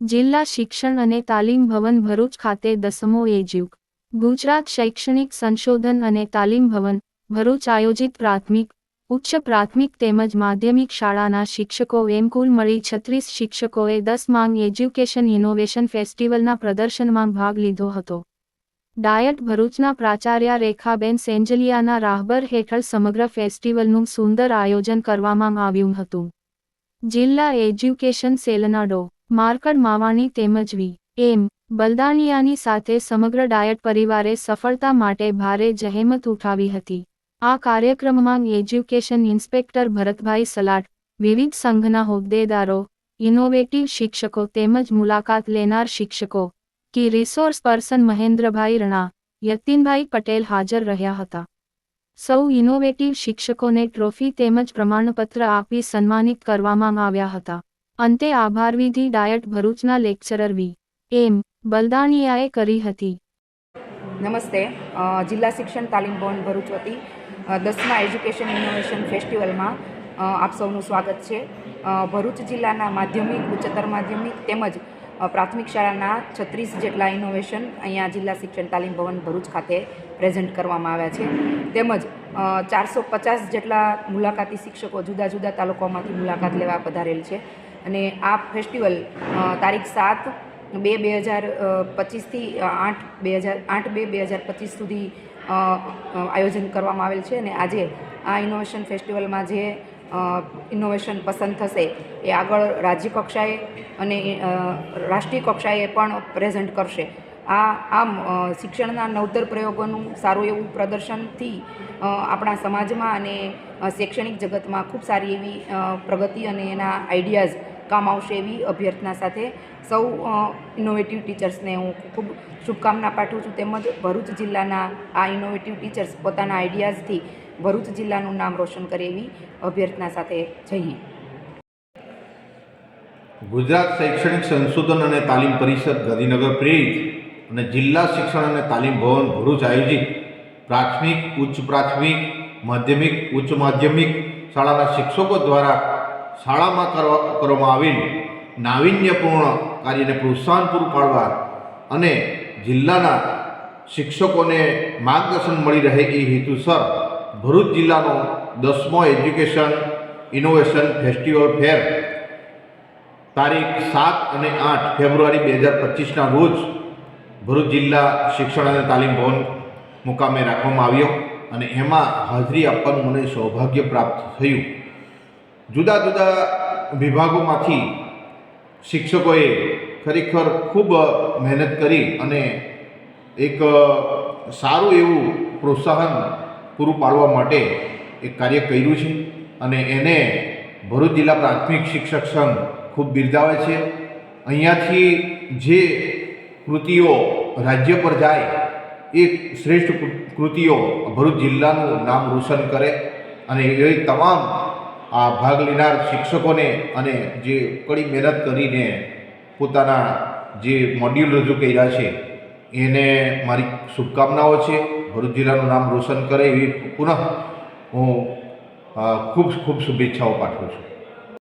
જિલ્લા શિક્ષણ અને તાલીમ ભવન ભરૂચ ખાતે દસમો એજ્યુક ગુજરાત શૈક્ષણિક સંશોધન અને તાલીમ ભવન ભરૂચ આયોજિત પ્રાથમિક, ઉચ્ચ પ્રાથમિક તેમજ માધ્યમિક શાળાના શિક્ષકો એમ કુલ મળી છત્રીસ શિક્ષકોએ દસ માંગ એજ્યુકેશન ઇનોવેશન ફેસ્ટિવલના પ્રદર્શનમાં ભાગ લીધો હતો. ડાયટ ભરૂચના પ્રાચાર્ય રેખાબેન સેન્જલિયાના રાહબર હેઠળ સમગ્ર ફેસ્ટિવલનું સુંદર આયોજન કરવામાં આવ્યું હતું. જિલ્લા એજ્યુકેશન સેલના ડો. માર્કડ માવાણી તેમજ વી. એમ. બલદાણિયાની સાથે સમગ્ર ડાયટ પરિવારે સફળતા માટે ભારે જહેમત ઉઠાવી હતી. આ કાર્યક્રમમાં એજ્યુકેશન ઇન્સ્પેક્ટર ભરતભાઈ સલાટ વિવિધ સંઘના હોદ્દેદારો, ઇનોવેટિવ શિક્ષકો તેમજ મુલાકાત લેનાર શિક્ષકો, key resource person Mahendrabhai Rana, Yatinbhai Patel હાજર રહ્યા હતા. સૌ ઇનોવેટિવ શિક્ષકોને ટ્રોફી તેમજ પ્રમાણપત્ર આપી સન્માનિત કરવામાં આવ્યા હતા. અંતે આભારવિધિ ડાયટ ભરૂચના લેક્ચરર વી. એમ. બલદાણિયાએ કરી હતી. નમસ્તે. જિલ્લા શિક્ષણ તાલીમ ભવન ભરૂચ વતી દસમા એજ્યુકેશન ઇનોવેશન ફેસ્ટિવલમાં આપ સૌનું સ્વાગત છે. ભરૂચ જિલ્લાના માધ્યમિક, ઉચ્ચતર માધ્યમિક તેમજ પ્રાથમિક શાળાના છત્રીસ જેટલા ઇનોવેશન અહીંયા જિલ્લા શિક્ષણ તાલીમ ભવન ભરૂચ ખાતે પ્રેઝન્ટ કરવામાં આવ્યા છે. તેમજ ચારસો પચાસ જેટલા મુલાકાતી શિક્ષકો જુદા જુદા તાલુકાઓમાંથી મુલાકાત લેવા પધારેલ છે. અને આ ફેસ્ટિવલ તારીખ સાત બે બે હજાર પચીસથી આઠ બે હજાર, આઠ બે બે હજાર પચીસ સુધી આયોજન કરવામાં આવેલ છે અને આજે આ ઇનોવેશન ફેસ્ટિવલમાં જે ઇનોવેશન પસંદ થશે એ આગળ રાજ્ય કક્ષાએ અને રાષ્ટ્રીય કક્ષાએ પણ પ્રેઝન્ટ કરશે. આ આમ શિક્ષણના નવતર પ્રયોગોનું સારું એવું પ્રદર્શનથી આપણા સમાજમાં અને શૈક્ષણિક જગતમાં ખૂબ સારી એવી પ્રગતિ અને એના આઈડિયાઝ કામ આવશે એવી અભ્યર્થના સાથે સૌ ઇનોવેટિવ ટીચર્સને હું ખૂબ શુભકામના પાઠવું છું. તેમજ ભરૂચ જિલ્લાના આ ઇનોવેટિવ ટીચર્સ પોતાના આઈડિયાઝથી ભરૂચ જિલ્લાનું નામ રોશન કરે એવી અભ્યર્થના સાથે જઈએ ગુજરાત શૈક્ષણિક સંશોધન અને તાલીમ પરિષદ ગાંધીનગર પ્રેરિત અને જિલ્લા શિક્ષણ અને તાલીમ ભવન ભરૂચ આયોજિત પ્રાથમિક, ઉચ્ચ પ્રાથમિક, માધ્યમિક, ઉચ્ચ માધ્યમિક શાળાના શિક્ષકો દ્વારા શાળામાં કરવા, કરવામાં આવેલ નાવિન્યપૂર્ણ કાર્યને પ્રોત્સાહન પૂરું પાડવા અને જિલ્લાના શિક્ષકોને માર્ગદર્શન મળી રહે એ હેતુસર ભરૂચ જિલ્લાનો દસમો એજ્યુકેશન ઇનોવેશન ફેસ્ટિવલ ફેર તારીખ સાત અને આઠ ફેબ્રુઆરી બે હજાર પચીસના રોજ ભરૂચ જિલ્લા શિક્ષણ અને તાલીમ ભવન મુકામે રાખવામાં આવ્યો અને એમાં હાજરી આપવાનું મને સૌભાગ્ય પ્રાપ્ત થયું. જુદા જુદા વિભાગોમાંથી શિક્ષકોએ ખરેખર ખૂબ મહેનત કરી અને એક સારું એવું પ્રોત્સાહન પૂરું પાડવા માટે એક કાર્ય કર્યું છે અને એને ભરૂચ જિલ્લા પ્રાથમિક શિક્ષક સંઘ ખૂબ બિરદાવે છે. અહીંયાથી જે કૃતિઓ રાજ્ય પર જાય, એ શ્રેષ્ઠ કૃતિઓ ભરૂચ જિલ્લાનું નામ રોશન કરે અને એ તમામ આ ભાગ લેનાર શિક્ષકોને અને જે કડી મહેનત કરીને પોતાના જે મોડ્યુલ રજૂ કર્યા છે, એને મારી શુભકામનાઓ છે. ભરૂચ જિલ્લાનું નામ રોશન કરે એવી પુનઃ હું ખૂબ ખૂબ શુભેચ્છાઓ પાઠવું છું.